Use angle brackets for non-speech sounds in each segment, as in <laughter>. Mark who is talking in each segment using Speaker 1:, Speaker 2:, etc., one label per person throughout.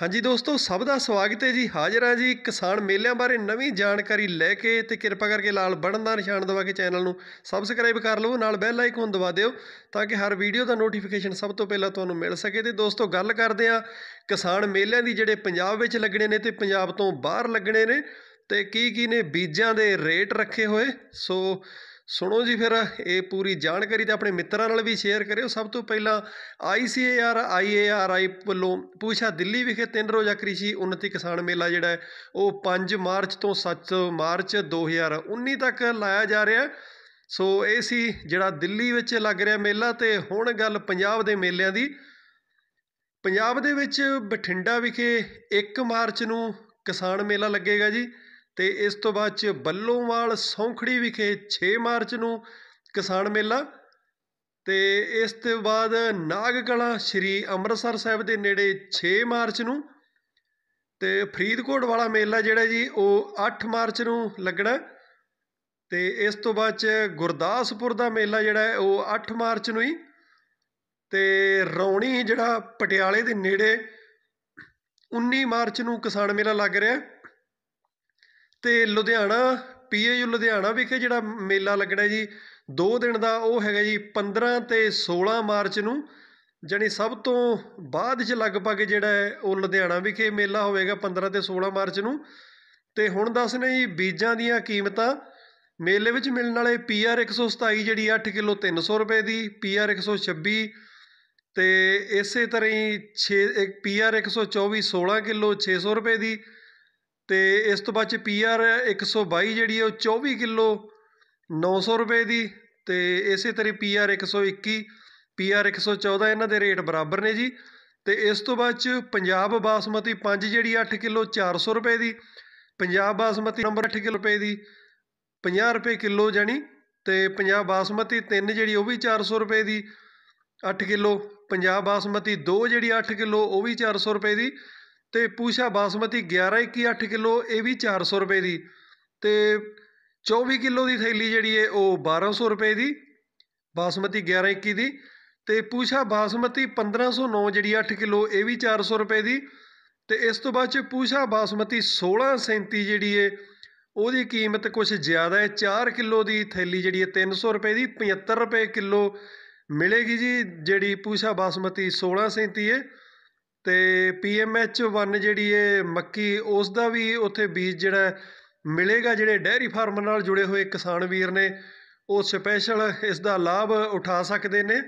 Speaker 1: ਹਾਂਜੀ ਦੋਸਤੋ, ਸਭ ਦਾ ਸਵਾਗਤ ਹੈ ਜੀ। ਹਾਜ਼ਰ ਹਾਂ ਜੀ ਕਿਸਾਨ ਮੇਲਿਆਂ ਬਾਰੇ ਨਵੀਂ ਜਾਣਕਾਰੀ ਲੈ ਕੇ ਤੇ ਕਿਰਪਾ ਕਰਕੇ ਲਾਲ ਬਟਨ ਦਾ ਨਿਸ਼ਾਨ ਦਬਾ ਕੇ ਚੈਨਲ ਨੂੰ। ਸਬਸਕ੍ਰਾਈਬ ਕਰ ਲਵੋ, ਨਾਲ ਬੈਲ ਆਈਕਨ ਦਬਾ ਦਿਓ ਤਾਂ ਕਿ ਹਰ ਵੀਡੀਓ ਦਾ ਨੋਟੀਫਿਕੇਸ਼ਨ ਸਭ ਤੋਂ ਪਹਿਲਾਂ ਤੁਹਾਨੂੰ ਮਿਲ ਸਕੇ। ਤੇ ਦੋਸਤੋ, ਗੱਲ ਕਰਦੇ ਹਾਂ ਕਿਸਾਨ ਮੇਲਿਆਂ ਦੀ ਜਿਹੜੇ ਪੰਜਾਬ ਵਿੱਚ ਲੱਗਣੇ ਨੇ ਤੇ ਪੰਜਾਬ ਤੋਂ ਬਾਹਰ ਲੱਗਣੇ ਨੇ ਤੇ ਕੀ ਕੀ ਨੇ ਬੀਜਾਂ ਦੇ ਰੇਟ ਰੱਖੇ ਹੋਏ। ਸੋ ਸੁਣੋ ਜੀ ਫਿਰ, ਇਹ ਪੂਰੀ ਜਾਣਕਾਰੀ ਤਾਂ ਆਪਣੇ ਮਿੱਤਰਾਂ ਨਾਲ ਵੀ ਸ਼ੇਅਰ ਕਰਿਓ। ਸਭ ਤੋਂ ਪਹਿਲਾਂ ਆਈਸੀਏਆਰ ਆਈਏਆਰਆਈ ਵੱਲੋਂ ਪੂਛਾ ਦਿੱਲੀ ਵਿਖੇ ਤਿੰਨ ਰੋਜ਼ਾ ਕ੍ਰਿਸ਼ੀ ਉન્નਤੀ ਕਿਸਾਨ ਮੇਲਾ ਜਿਹੜਾ ਉਹ 5 ਮਾਰਚ ਤੋਂ 7 ਮਾਰਚ 2019 ਤੱਕ ਲਾਇਆ ਜਾ ਰਿਹਾ ਸੋ ਇਹ ਸੀ ਜਿਹੜਾ ਦਿੱਲੀ ਵਿੱਚ ਲੱਗ ਰਿਹਾ ਮੇਲਾ ਤੇ ਹੁਣ ਗੱਲ ਪੰਜਾਬ ਦੇ ਮੇਲਿਆਂ ਦੀ। ਪੰਜਾਬ ਦੇ ਵਿੱਚ ਬਠਿੰਡਾ ਵਿਖੇ 1 ਮਾਰਚ ਨੂੰ ਕਿਸਾਨ ਮੇਲਾ ਲੱਗੇਗਾ ਜੀ। ਤੇ ਇਸ ਤੋਂ ਬਾਅਦ ਚ ਬੱਲੋਵਾਲ ਸੌਂਖੜੀ ਵਿਖੇ 6 ਮਾਰਚ ਨੂੰ ਕਿਸਾਨ ਮੇਲਾ ਤੇ ਇਸ ਤੋਂ ਬਾਅਦ ਨਾਗ ਨਾਗਕਲਾ ਸ਼੍ਰੀ ਅੰਮ੍ਰਿਤਸਰ ਸਾਹਿਬ ਦੇ ਨੇੜੇ 6 ਮਾਰਚ ਨੂੰ ਤੇ ਫਰੀਦਕੋਟ ਵਾਲਾ ਮੇਲਾ ਜਿਹੜਾ ਜੀ, ਉਹ 8 ਮਾਰਚ ਨੂੰ ਲੱਗਣਾ ਹੈ। ਤੇ ਇਸ ਤੋਂ ਬਾਅਦ ਚ ਗੁਰਦਾਸਪੁਰ ਦਾ ਮੇਲਾ ਜਿਹੜਾ ਹੈ, ਉਹ 8 ਮਾਰਚ ਨੂੰ ਹੀ ਤੇ ਰੌਣੀ ਜਿਹੜਾ ਪਟਿਆਲੇ ਦੇ ਨੇੜੇ 19 ਮਾਰਚ ਨੂੰ ਕਿਸਾਨ ਮੇਲਾ ਲੱਗ ਰਿਹਾ ਤੇ ਲੁਧਿਆਣਾ, ਪੀਏਯੂ ਲੁਧਿਆਣਾ ਵਿਖੇ ਜਿਹੜਾ ਮੇਲਾ ਲੱਗਣਾ ਜੀ 2 ਦਿਨ ਦਾ ਉਹ ਹੈਗਾ ਜੀ 15 ਤੇ 16 ਮਾਰਚ ਨੂੰ, ਜਾਣੀ ਸਭ ਤੋਂ ਬਾਅਦ ਚ ਲਗਭਗ ਜਿਹੜਾ ਹੈ ਉਹ ਲੁਧਿਆਣਾ ਵਿਖੇ ਮੇਲਾ ਹੋਵੇਗਾ 15 ਤੇ 16 ਮਾਰਚ ਨੂੰ। ਤੇ ਹੁਣ ਦੱਸਨੇ ਜੀ, ਬੀਜਾਂ ਦੀਆਂ ਕੀਮਤਾਂ, ਮੇਲੇ ਵਿੱਚ ਮਿਲਣ ਵਾਲੇ ਪੀਆਰ 127 ਜਿਹੜੀ 8 ਕਿਲੋ 300 ਰੁਪਏ ਦੀ ਪੀਆਰ 126 ਤੇ ਇਸੇ ਤਰ੍ਹਾਂ ਹੀ 6 ਪੀਆਰ 124 16 ਕਿਲੋ 600 ਰੁਪਏ ਦੀ ਅਤੇ ਇਸ ਤੋਂ ਬਾਅਦ ਚ ਪੀ ਆਰ ਇੱਕ ਸੌ ਬਾਈ ਜਿਹੜੀ ਹੈ ਉਹ 24 ਕਿਲੋ 900 ਰੁਪਏ ਦੀ ਅਤੇ ਇਸੇ ਤਰ੍ਹਾਂ ਪੀ ਆਰ ਇੱਕ ਸੌ ਇੱਕੀ, ਪੀ ਆਰ ਇੱਕ ਸੌ ਚੌਦਾਂ, ਇਹਨਾਂ ਦੇ ਰੇਟ ਬਰਾਬਰ ਨੇ ਜੀ। ਅਤੇ ਇਸ ਤੋਂ ਬਾਅਦ ਚ ਪੰਜਾਬ ਬਾਸਮਤੀ ਪੰਜ ਜਿਹੜੀ 8 ਕਿਲੋ 400 ਰੁਪਏ ਦੀ, ਪੰਜਾਬ ਬਾਸਮਤੀ ਨੰਬਰ ਅੱਠ ਕਿਲੋ ਰੁਪਏ ਦੀ 50 ਰੁਪਏ ਕਿਲੋ ਜਾਣੀ ਅਤੇ ਪੰਜਾਬ ਬਾਸਮਤੀ ਤਿੰਨ ਜਿਹੜੀ, ਉਹ ਵੀ ਚਾਰ ਸੌ ਰੁਪਏ ਦੀ, ਅੱਠ ਕਿਲੋ, ਪੰਜਾਬ ਬਾਸਮਤੀ ਦੋ ਜਿਹੜੀ, ਅੱਠ ਕਿਲੋ, ਉਹ ਵੀ ਚਾਰ ਸੌ ਰੁਪਏ ਦੀ ਅਤੇ ਪੂਸ਼ਾ ਬਾਸਮਤੀ 11 21 8 ਕਿਲੋ, ਇਹ ਵੀ ਚਾਰ ਸੌ ਰੁਪਏ ਦੀ। ਅਤੇ ਚੌਵੀ ਕਿਲੋ ਦੀ ਥੈਲੀ ਜਿਹੜੀ ਹੈ ਉਹ 1200 ਰੁਪਏ ਦੀ, ਬਾਸਮਤੀ 11 21 ਦੀ। ਅਤੇ ਪੂਸ਼ਾ ਬਾਸਮਤੀ 1509 ਜਿਹੜੀ ਅੱਠ ਕਿਲੋ, ਇਹ ਵੀ ਚਾਰ ਸੌ ਰੁਪਏ ਦੀ। ਅਤੇ ਇਸ ਤੋਂ ਬਾਅਦ ਚ ਪੂਸ਼ਾ ਬਾਸਮਤੀ 1637 ਜਿਹੜੀ ਹੈ ਉਹਦੀ ਕੀਮਤ ਕੁਝ ਜ਼ਿਆਦਾ ਹੈ 4 ਕਿਲੋ ਦੀ ਥੈਲੀ ਜਿਹੜੀ ਹੈ 300 ਰੁਪਏ ਦੀ 75 ਰੁਪਏ ਕਿਲੋ ਮਿਲੇਗੀ ਜੀ, ਜਿਹੜੀ ਪੂਸ਼ਾ ਬਾਸਮਤੀ 1637 ਹੈ ਅਤੇ ਪੀ ਐੱਮ ਪੀਐਮਐਚ 1 ਜਿਹੜੀ ਹੈ ਮੱਕੀ ਉਸ ਦਾ ਵੀ ਉੱਥੇ ਬੀਜ ਜਿਹੜਾ ਮਿਲੇਗਾ ਜਿਹੜੇ ਡੈਰੀ ਫਾਰਮ ਨਾਲ ਜੁੜੇ ਹੋਏ ਕਿਸਾਨ ਵੀਰ ਨੇ, ਉਹ ਸਪੈਸ਼ਲ ਇਸ ਦਾ ਲਾਭ ਉਠਾ ਸਕਦੇ ਨੇ।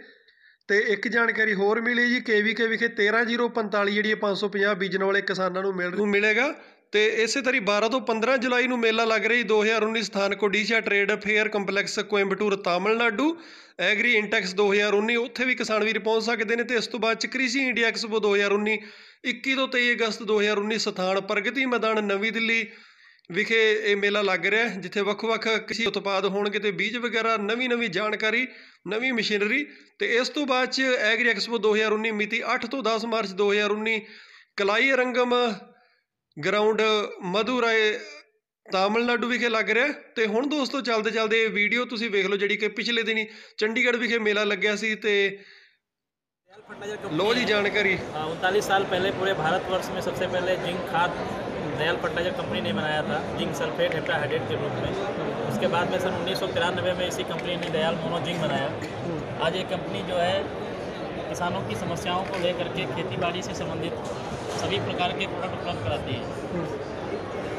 Speaker 1: ਤੇ ਇੱਕ ਜਾਣਕਾਰੀ ਹੋਰ ਮਿਲੀ ਜੀ ਕੇਵੀਕੇ ਵਿਖੇ 13045 ਜਿਹੜੀ ਹੈ 550 ਬੀਜਣ ਵਾਲੇ ਕਿਸਾਨਾਂ ਨੂੰ ਮਿਲ ਮਿਲੇਗਾ। ਤੇ ਇਸੇ ਤਰੀ 12 ਤੋਂ 15 ਜੁਲਾਈ ਨੂੰ ਮੇਲਾ ਲੱਗ ਰਹੀ 2019 ਸਥਾਨਕ Odisha trade fair complex Coimbatore, Tamil Nadu. Agri Intex 2019 ਉੱਥੇ ਵੀ ਕਿਸਾਨ ਵੀਰ ਪਹੁੰਚ ਸਕਦੇ ਨੇ ਤੇ ਇਸ ਤੋਂ ਬਾਅਦ ਚ ਕ੍ਰਿਸ਼ੀ ਇੰਡੀਆ ਐਕਸਪੋ 2019 21 ਤੋਂ 23 ਅਗਸਤ 2019 ਸਥਾਨ ਪ੍ਰਗਤੀ ਮੈਦਾਨ ਨਵੀਂ ਦਿੱਲੀ ਵਿਖੇ ਇਹ ਮੇਲਾ ਲੱਗ ਰਿਹਾ ਜਿੱਥੇ ਵੱਖ-ਵੱਖ ਕ੍ਰਿਸ਼ੀ ਉਤਪਾਦ ਹੋਣਗੇ ਤੇ ਬੀਜ ਵਗੈਰਾ, ਨਵੀਂ-ਨਵੀਂ ਜਾਣਕਾਰੀ, ਨਵੀਂ ਮਸ਼ੀਨਰੀ ਤੇ ਇਸ ਤੋਂ ਬਾਅਦ ਚ ਐਗਰੀ ਐਕਸਪੋ 2019 ਮਿਤੀ 8 ਤੋਂ 10 ਮਾਰਚ 2019 ਕਲਾਈ ਰੰਗਮ ਗਰਾਊਂਡ ਮਧੁਰਾਏ ਤਾਮਿਲਨਾਡੂ ਵਿਖੇ ਲੱਗ ਰਿਹਾ ਹੈ ਤੇ ਹੁਣ ਦੋਸਤੋ ਚੱਲਦੇ ਚੱਲਦੇ ਇਹ ਵੀਡੀਓ ਤੁਸੀਂ ਵੇਖ ਲਓ ਜਿਹੜੀ ਕਿ ਪਿਛਲੇ ਦਿਨੀ ਚੰਡੀਗੜ੍ਹ ਵਿਖੇ ਮੇਲਾ ਲੱਗਿਆ ਸੀ ਤੇ ਲੋ ਜੀ ਜਾਣਕਾਰੀ
Speaker 2: उनतालीस साल पहले पूरे भारतवर्ष में सबसे पहले जिंक खाद दयाल फर्टिलाइजर कंपनी ने बनाया था जिंक सल्फेट हेप्टाहाइड्रेट के रूप में उसके बाद में सन उन्नीस में इसी कंपनी ने दयाल मोनो जिंक बनाया आज ये कंपनी जो है किसानों की समस्याओं को लेकर के खेती बाड़ी से संबंधित सभी प्रकार के प्रोडक्ट उपलब्ध कराती है।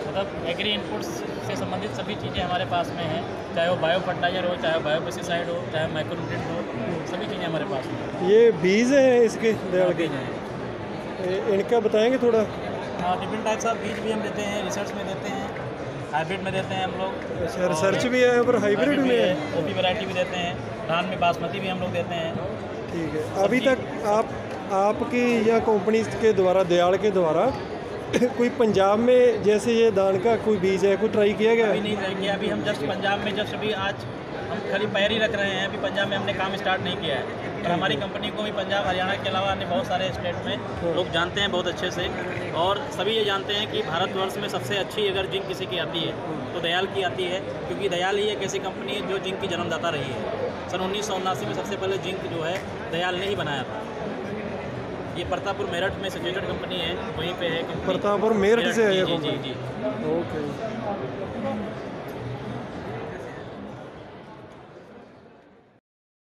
Speaker 2: मतलब एग्री इनपुट्स से संबंधित सभी चीज़ें हमारे पास में हैं चाहे वो बायो फर्टिलाइज़र हो चाहे बायो पेस्टिसाइड हो चाहे माइक्रोन्यूट्रिएंट हो सभी चीज़ें हमारे पास में
Speaker 1: ये बीज है इसके?
Speaker 2: बीज हैं।
Speaker 1: इनका बताएँगे थोड़ा?
Speaker 2: हाँ डिफरेंट टाइप्स ऑफ़ बीज भी हम देते हैं रिसर्च में देते हैं हाइब्रिड में देते हैं हम लोग।
Speaker 1: अच्छा रिसर्च भी है पर हाइब्रिड में है?
Speaker 2: ओपी वैरायटी भी देते हैं धान में बासमती भी हम लोग देते हैं।
Speaker 1: ठीक है। अभी तक आप आपकी या कंपनी के द्वारा दयाल के द्वारा <coughs> कोई पंजाब में जैसे ये धान का कोई बीज है कोई ट्राई किया गया?
Speaker 2: अभी नहीं ट्राई किया। अभी हम जस्ट पंजाब में जस्ट अभी आज हम खाली पैर ही रख रहे हैं अभी पंजाब में हमने काम स्टार्ट नहीं किया है। और हमारी कंपनी को भी पंजाब हरियाणा के अलावा अन्य बहुत सारे स्टेट में लोग जानते हैं बहुत अच्छे से। और सभी ये जानते हैं कि भारतवर्ष में सबसे अच्छी अगर जिंक किसी की आती है तो दयाल की आती है क्योंकि दयाल ही एक ऐसी कंपनी है जो जिंक की जन्मदाता रही है। सन उन्नीस में सबसे पहले जिंक जो है दयाल ने ही बनाया था। ये प्रतापपुर मेरठ में सिचुएटेड कंपनी है वहीं पे है कंपनी।
Speaker 1: प्रतापपुर मेरठ से है
Speaker 2: जी जी जी।
Speaker 1: ओके।